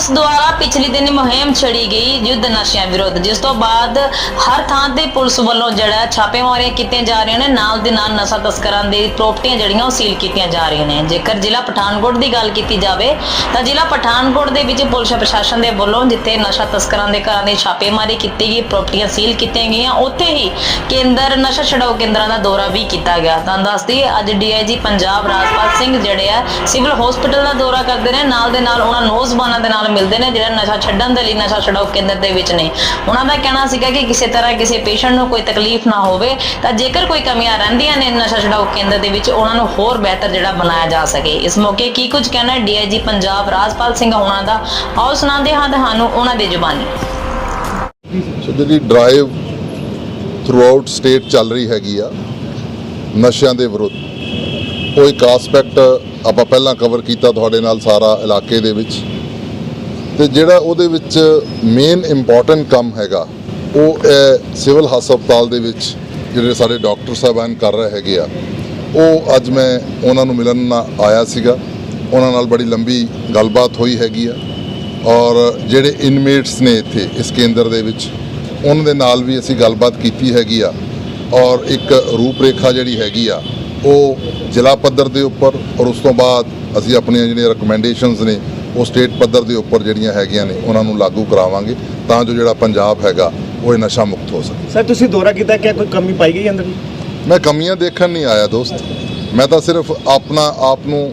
Police ਦੁਆਰਾ ਪਿਛਲੇ ਦਿਨ ਮੁਹਿੰਮ ਛੜੀ ਗਈ ਯੁੱਧ ਨਸ਼ਿਆਂ ਵਿਰੁੱਧ। ਜਿਸ ਤੋਂ ਬਾਅਦ ਹਰ ਥਾਂ ਤੇ ਪੁਲਿਸ ਵੱਲੋਂ ਜਿਹੜਾ ਛਾਪੇਮਾਰੀਆਂ ਕੀਤੀਆਂ ਜਾ ਰਹੀਆਂ ਨੇ, ਨਾਲ ਦੇ ਨਾਲ ਨਸ਼ਾ ਤਸਕਰਾਂ ਦੀ ਪ੍ਰਾਪਰਟੀਆਂ ਜਿਹੜੀਆਂ ਉਹ ਸੀਲ ਕੀਤੀਆਂ ਜਾ ਰਹੀਆਂ ਨੇ। ਜੇਕਰ ਜ਼ਿਲ੍ਹਾ ਪਠਾਨਕੋਟ ਦੀ ਗੱਲ ਕੀਤੀ ਜਾਵੇ, ਤਾਂ ਜ਼ਿਲ੍ਹਾ ਪਠਾਨਕੋਟ ਦੇ ਵਿੱਚ ਪੁਲਿਸ ਪ੍ਰਸ਼ਾਸਨ ਦੇ ਵੱਲੋਂ ਜਿੱਥੇ ਨਸ਼ਾ ਤਸਕਰਾਂ ਦੇ ਘਰਾਂ ਦੀ ਛਾਪੇਮਾਰੀ ਕੀਤੀ ਗਈ, ਪ੍ਰਾਪਰਟੀਆਂ ਸੀਲ ਕੀਤੀਆਂ ਗਈਆਂ, ਉੱਥੇ ਹੀ ਕੇਂਦਰ, ਨਸ਼ਾ ਛਡਾਓ ਕੇਂਦਰਾਂ ਦਾ ਦੌਰਾ ਵੀ ਕੀਤਾ ਗਿਆ। ਤਾਂ ਦੱਸਦੀ ਅੱਜ ਡੀਆਈਜੀ ਪੰਜਾਬ ਰਾਜਪਾਲ ਸਿੰਘ ਜਿਹੜੇ ਆ, ਸਿਵਲ ਹਸਪੀਟਲ ਦਾ ਦੌਰਾ ਕਰਦੇ ਨੇ। ਨਾਲ ਦੇ ਨਾਲ ਉਹਨਾਂ ਨੌਜਵਾਨਾਂ ਦੇ ਨਾਲ ਮਿਲਦੇ ਨੇ ਜਿਹੜੇ ਨਸ਼ਾ ਛੱਡਣ ਦੇ ਲਈ ਨਸ਼ਾ ਛਡਾਓ ਕੇਂਦਰ ਦੇ ਵਿੱਚ ਨੇ। ਉਹਨਾਂ ਦਾ ਕਹਿਣਾ ਸੀਗਾ ਕਿ ਕਿਸੇ ਤਰ੍ਹਾਂ ਕਿਸੇ ਪੇਸ਼ੈਂਟ ਨੂੰ ਕੋਈ ਤਕਲੀਫ ਨਾ ਹੋਵੇ, ਤਾਂ ਜੇਕਰ ਕੋਈ ਕਮੀਆਂ ਰਹਿੰਦੀਆਂ ਨੇ ਨਸ਼ਾ ਛਡਾਓ ਕੇਂਦਰ ਦੇ ਵਿੱਚ, ਉਹਨਾਂ ਨੂੰ ਹੋਰ ਬਿਹਤਰ ਜਿਹੜਾ ਬਣਾਇਆ ਜਾ ਸਕੇ। ਇਸ ਮੌਕੇ ਕੀ ਕੁਝ ਕਹਿਣਾ ਡੀਆਈਜੀ ਪੰਜਾਬ ਰਾਜਪਾਲ ਸਿੰਘ ਹੋਣਾ ਦਾ। ਆਓ ਸੁਣਾਉਂਦੇ ਹਾਂ ਤੁਹਾਨੂੰ ਉਹਨਾਂ ਦੀ ਜ਼ੁਬਾਨੀ। ਸੋ ਜਿਹੜੀ ਡਰਾਈਵ ਥਰੂ ਆਊਟ ਸਟੇਟ ਚੱਲ ਰਹੀ ਹੈਗੀ ਆ, ਨਸ਼ਿਆਂ ਦੇ ਵਿਰੁੱਧ, ਉਹ ਇੱਕ ਐਸਪੈਕਟ ਆਪਾਂ ਪਹਿਲਾਂ ਕਵਰ ਕੀਤਾ ਤੁਹਾਡੇ ਨਾਲ ਸਾਰਾ ਇਲਾਕੇ ਦੇ ਵਿੱਚ। ਤੇ ਜਿਹੜਾ ਉਹਦੇ ਵਿੱਚ ਮੇਨ ਇੰਪੋਰਟੈਂਟ ਕੰਮ ਹੈਗਾ, ਉਹ ਇਹ ਸਿਵਲ ਹਸਪਤਾਲ ਦੇ ਵਿੱਚ ਜਿਹੜੇ ਸਾਡੇ ਡਾਕਟਰ ਸਾਹਿਬਾਨ ਕਰ ਰਹੇ ਹੈਗੇ ਆ। ਉਹ ਅੱਜ ਮੈਂ ਉਹਨਾਂ ਨੂੰ ਮਿਲਣ ਨਾ ਆਇਆ ਸੀਗਾ। ਉਹਨਾਂ ਨਾਲ ਬੜੀ ਲੰਬੀ ਗੱਲਬਾਤ ਹੋਈ ਹੈਗੀ ਆ। ਔਰ ਜਿਹੜੇ ਇਨਮੇਟਸ ਨੇ ਇੱਥੇ ਇਸ ਕੇਂਦਰ ਦੇ ਵਿੱਚ, ਉਹਨਾਂ ਦੇ ਨਾਲ ਵੀ ਅਸੀਂ ਗੱਲਬਾਤ ਕੀਤੀ ਹੈਗੀ ਆ। ਔਰ ਇੱਕ ਰੂਪਰੇਖਾ ਜਿਹੜੀ ਹੈਗੀ ਆ, ਉਹ ਜ਼ਿਲ੍ਹਾ ਪੱਧਰ ਦੇ ਉੱਪਰ ਔਰ ਉਸ ਤੋਂ ਬਾਅਦ ਅਸੀਂ ਆਪਣੀਆਂ ਜਿਹੜੀਆਂ ਰეკਮੈਂਡੇਸ਼ਨਸ ਨੇ ਉਹ ਸਟੇਟ ਪੱਧਰ ਦੇ ਉੱਪਰ ਜਿਹੜੀਆਂ ਹੈਗੀਆਂ ਨੇ ਉਹਨਾਂ ਨੂੰ ਲਾਗੂ ਕਰਾਵਾਂਗੇ ਤਾਂ ਜੋ ਜਿਹੜਾ ਪੰਜਾਬ ਹੈਗਾ ਉਹ ਇਹ ਨਸ਼ਾ ਮੁਕਤ ਹੋ ਸਕੇ। ਸਰ ਤੁਸੀਂ ਦੌਰਾ ਕੀਤਾ ਕਿ ਕੋਈ ਕਮੀ ਪਾਈ ਗਈ ਅੰਦਰ? ਮੈਂ ਕਮੀਆਂ ਦੇਖਣ ਨਹੀਂ ਆਇਆ ਦੋਸਤ। ਮੈਂ ਤਾਂ ਸਿਰਫ ਆਪਣਾ ਆਪ ਨੂੰ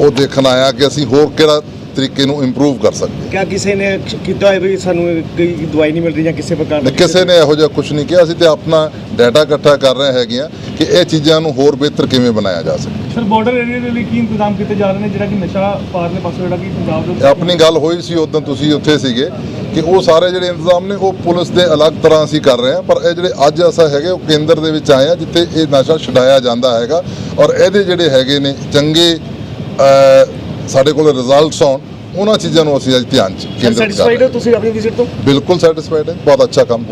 ਉਹ ਦੇਖਣ ਆਇਆ ਕਿ ਅਸੀਂ ਹੋਰ ਕਿਹੜਾ ਤਰੀਕੇ ਨੂੰ ਇੰਪਰੂਵ ਕਰ ਸਕਦੇ ਕਿਆ ਕਿਸੇ ਨੇ ਕੀਤਾ ਵੀ ਸਾਨੂੰ ਕੋਈ ਦਵਾਈ ਨਹੀਂ ਮਿਲ ਰਹੀ ਜਾਂ ਕਿਸੇ ਪ੍ਰਕਾਰ ਹਾਂ। ਕਿਸੇ ਨੇ ਇਹੋ ਜਿਹਾ ਕੁਝ ਨਹੀਂ ਕਿਹਾ। ਅਸੀਂ ਤੇ ਆਪਣਾ ਡਾਟਾ ਇਕੱਠਾ ਕਰ ਰਹੇ ਹੈਗੇ ਆ ਕਿ ਇਹ ਚੀਜ਼ਾਂ ਨੂੰ ਹੋਰ ਬਿਹਤਰ ਕਿਵੇਂ ਬਣਾਇਆ ਜਾ ਸਕੇ। ਸਰ ਬਾਰਡਰ ਏਰੀਆ ਦੇ ਲਈ ਕੀ ਇੰਤਜ਼ਾਮ ਕੀਤੇ ਜਾ ਰਹੇ ਨੇ? ਜਿਹੜਾ ਕਿ ਨਸ਼ਾ ਪਾਰਲੇ ਪਾਸੋਂ ਜਿਹੜਾ ਕਿ ਪੰਜਾਬ ਦੇ ਆਪਣੀ ਗੱਲ ਹੋਈ ਸੀ ਉਦੋਂ ਤੁਸੀਂ ਉੱਥੇ ਸੀਗੇ ਕਿ ਉਹ ਸਾਰੇ ਜਿਹੜੇ ਇੰਤਜ਼ਾਮ ਨੇ ਉਹ ਪੁਲਿਸ ਦੇ ਅਲੱਗ ਤਰ੍ਹਾਂ ਅਸੀਂ ਕਰ ਰਹੇ ਹਾਂ। ਪਰ ਇਹ ਜਿਹੜੇ ਅੱਜ ਅਸਾ ਹੈਗੇ ਉਹ ਕੇਂਦਰ ਦੇ ਵਿੱਚ ਆਏ ਆ ਜਿੱਥੇ ਇਹ ਨਸ਼ਾ ਛਡਾਇਆ ਜਾਂਦਾ ਹੈਗਾ। ਔਰ ਇਹਦੇ ਜਿਹੜੇ ਹੈਗੇ ਨੇ ਚੰਗੇ ਸਾਡੇ ਕੋਲ ਰਿਜ਼ਲਟਸ ਆਉਣ ਉਹਨਾਂ ਚੀਜ਼ਾਂ ਨੂੰ ਅਸੀਂ ਅੱਜ ਧਿਆਨ ਚ ਕੇਂਦਰਿਤ ਕਰ ਸੈਟੀਸਫਾਈਡ ਹਾਂ ਤੁਸੀਂ ਆਪਣੀ ਵਿਜ਼ਿਟ ਤੋਂ? ਬਿਲਕੁਲ ਸੈਟੀਸਫਾਈਡ ਹੈ ਬਹੁਤ ਅੱਛਾ ਕੰਮ